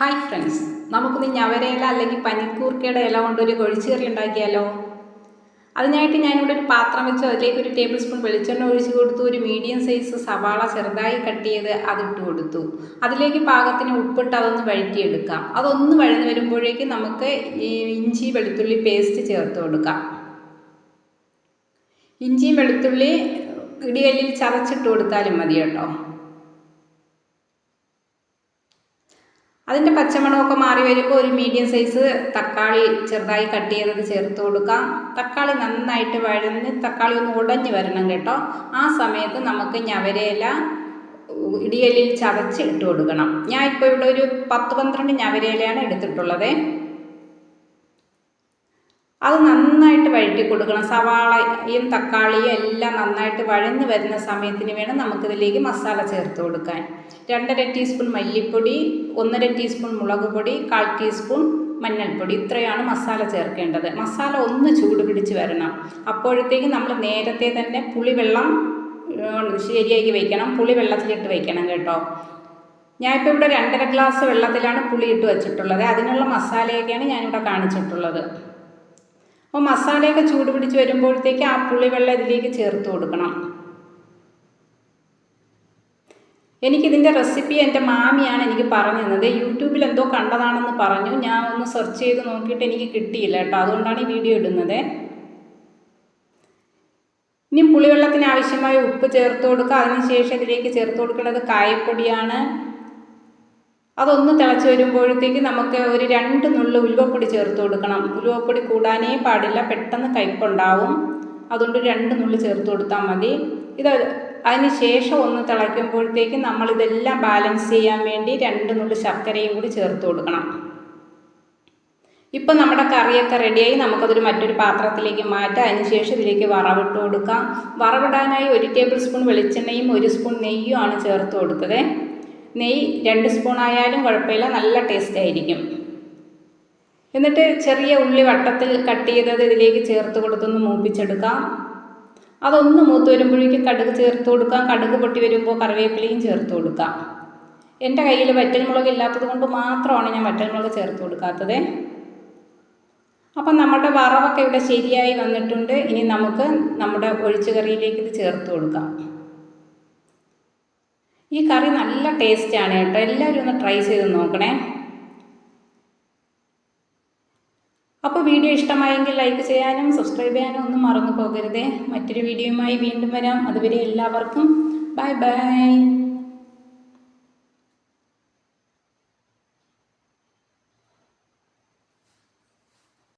Hi friends നമുക്കിന്ന് ഞവരയില അല്ലെങ്കിൽ പനിക്കൂർക്കയുടെ ഇല കൊണ്ട് ഒരു കൊഴിച്ചുകറി ഉണ്ടാക്കിയാലോ? അതിനായിട്ട് ഞാനിവിടെ ഒരു പാത്രം വെച്ച് അതിലേക്ക് ഒരു ടേബിൾ സ്പൂൺ വെളിച്ചെണ്ണ ഒഴിച്ച് കൊടുത്തു. ഒരു മീഡിയം സൈസ് സവാള ചെറുതായി കട്ട് ചെയ്ത് അതിട്ട് കൊടുത്തു. അതിലേക്ക് പാകത്തിന് ഉപ്പിട്ട് അതൊന്ന് വഴറ്റിയെടുക്കാം. അതൊന്ന് വഴന്ന് വരുമ്പോഴേക്ക് നമുക്ക് ഇഞ്ചി വെളുത്തുള്ളി പേസ്റ്റ് ചേർത്ത് കൊടുക്കാം. ഇഞ്ചിയും വെളുത്തുള്ളി ഇടികല്ലിൽ ചതച്ചിട്ട് കൊടുത്താലും മതി കേട്ടോ. അതിന്റെ പച്ചമണമൊക്കെ മാറി വരുമ്പോൾ ഒരു മീഡിയം സൈസ് തക്കാളി ചെറുതായി കട്ട് ചെയ്തത് ചേർത്ത് കൊടുക്കാം. തക്കാളി നന്നായിട്ട് വഴന്ന് തക്കാളി ഒന്ന് ഉടഞ്ഞ് വരണം കേട്ടോ. ആ സമയത്ത് നമുക്ക് ഞവരയില ഇടിയലിൽ ചതച്ച് ഇട്ട് കൊടുക്കണം. ഞാൻ ഇപ്പോൾ ഇവിടെ ഒരു പത്ത് പന്ത്രണ്ട് ഞവരയിലയാണ് എടുത്തിട്ടുള്ളത്. അത് നന്നായിട്ട് വഴറ്റി കൊടുക്കണം. സവാളയും തക്കാളിയും എല്ലാം നന്നായിട്ട് വഴന്ന് വരുന്ന സമയത്തിന് വേണം നമുക്കിതിലേക്ക് മസാല ചേർത്ത് കൊടുക്കാൻ. രണ്ടര ടീസ്പൂൺ മല്ലിപ്പൊടി ഒന്നര ടീസ്പൂൺ മുളക് പൊടി കാൽ ടീസ്പൂൺ മഞ്ഞൾപ്പൊടി. ഇത്രയാണ് മസാല ചേർക്കേണ്ടത്. മസാല ഒന്ന് ചൂട് പിടിച്ച് വരണം. അപ്പോഴത്തേക്ക് നമ്മൾ നേരത്തെ തന്നെ പുളിവെള്ളം ശരിയാക്കി വയ്ക്കണം പുളി വെള്ളത്തിലിട്ട് വയ്ക്കണം കേട്ടോ. ഞാനിപ്പോൾ ഇവിടെ രണ്ടര ഗ്ലാസ് വെള്ളത്തിലാണ് പുളി ഇട്ട് വെച്ചിട്ടുള്ളത്. അതിനുള്ള മസാലയൊക്കെയാണ് ഞാനിവിടെ കാണിച്ചിട്ടുള്ളത്. അപ്പോൾ മസാലയൊക്കെ ചൂട് പിടിച്ച് വരുമ്പോഴത്തേക്ക് ആ പുളിവെള്ളം ഇതിലേക്ക് ചേർത്ത് കൊടുക്കണം. എനിക്കിതിന്റെ റെസിപ്പി എന്റെ മാമിയാണ് എനിക്ക് പറഞ്ഞു തന്നത്. യൂട്യൂബിൽ എന്തോ കണ്ടതാണെന്ന് പറഞ്ഞു. ഞാൻ ഒന്ന് സെർച്ച് ചെയ്ത് നോക്കിയിട്ട് എനിക്ക് കിട്ടിയില്ല കേട്ടോ. അതുകൊണ്ടാണ് ഈ വീഡിയോ ഇടുന്നത്. ഇനി പുളിവെള്ളത്തിന് ആവശ്യമായ ഉപ്പ് ചേർത്ത് കൊടുക്കുക. അതിനുശേഷം ഇതിലേക്ക് ചേർത്ത് കൊടുക്കേണ്ടത് കായപ്പൊടിയാണ്. അതൊന്ന് തിളച്ച് വരുമ്പോഴത്തേക്ക് നമുക്ക് ഒരു രണ്ട് നുള്ളു ഉലുവപ്പൊടി ചേർത്ത് കൊടുക്കണം. ഉലുവപ്പൊടി കൂടാനേ പാടില്ല പെട്ടെന്ന് കയ്പുണ്ടാവും അതുകൊണ്ട് രണ്ട് നുള്ളു ചേർത്ത് കൊടുത്താൽ മതി. ഇത് അതിന് ശേഷം ഒന്ന് തിളയ്ക്കുമ്പോഴത്തേക്ക് നമ്മളിതെല്ലാം ബാലൻസ് ചെയ്യാൻ വേണ്ടി രണ്ട് നുള്ളു ശർക്കരയും കൂടി ചേർത്ത് കൊടുക്കണം. ഇപ്പം നമ്മുടെ കറിയൊക്കെ റെഡിയായി നമുക്കതൊരു മറ്റൊരു പാത്രത്തിലേക്ക് മാറ്റാം. അതിനുശേഷം ഇതിലേക്ക് വറവിട്ട് കൊടുക്കാം. വറവിടാനായി ഒരു ടേബിൾ സ്പൂൺ വെളിച്ചെണ്ണയും ഒരു സ്പൂൺ നെയ്യും ആണ് ചേർത്ത് കൊടുത്തത്. നെയ്യ് രണ്ട് സ്പൂൺ ആയാലും കുഴപ്പമില്ല നല്ല ടേസ്റ്റ് ആയിരിക്കും. എന്നിട്ട് ചെറിയ ഉള്ളി വട്ടത്തിൽ കട്ട് ചെയ്തത് ഇതിലേക്ക് ചേർത്ത് കൊടുത്തൊന്ന് മൂപ്പിച്ചെടുക്കാം. അതൊന്ന് മൂത്ത് വരുമ്പോഴേക്കും കടുക് ചേർത്ത് കൊടുക്കാം. കടുക് പൊട്ടി വരുമ്പോൾ കറിവേപ്പിലയും ചേർത്ത് കൊടുക്കാം. എന്റെ കയ്യിൽ വറ്റൽമുളക് ഇല്ലാത്തത് കൊണ്ട് മാത്രമാണ് ഞാൻ വറ്റൽമുളക് ചേർത്ത് കൊടുക്കാത്തത്. അപ്പം നമ്മുടെ വറവൊക്കെ ഇവിടെ ശരിയായി വന്നിട്ടുണ്ട്. ഇനി നമുക്ക് നമ്മുടെ ഒഴിച്ചുകറിയിലേക്ക് ഇത് ചേർത്ത് കൊടുക്കാം. ഈ കറി നല്ല ടേസ്റ്റാണ് കേട്ടോ. എല്ലാവരും ഒന്ന് ട്രൈ ചെയ്ത് നോക്കണേ. അപ്പോൾ വീഡിയോ ഇഷ്ടമായെങ്കിൽ ലൈക്ക് ചെയ്യാനും സബ്സ്ക്രൈബ് ചെയ്യാനും ഒന്നും മറന്നു പോകരുതേ. മറ്റൊരു വീഡിയോയുമായി വീണ്ടും വരാം. അതുവരെ എല്ലാവർക്കും ബൈ ബൈ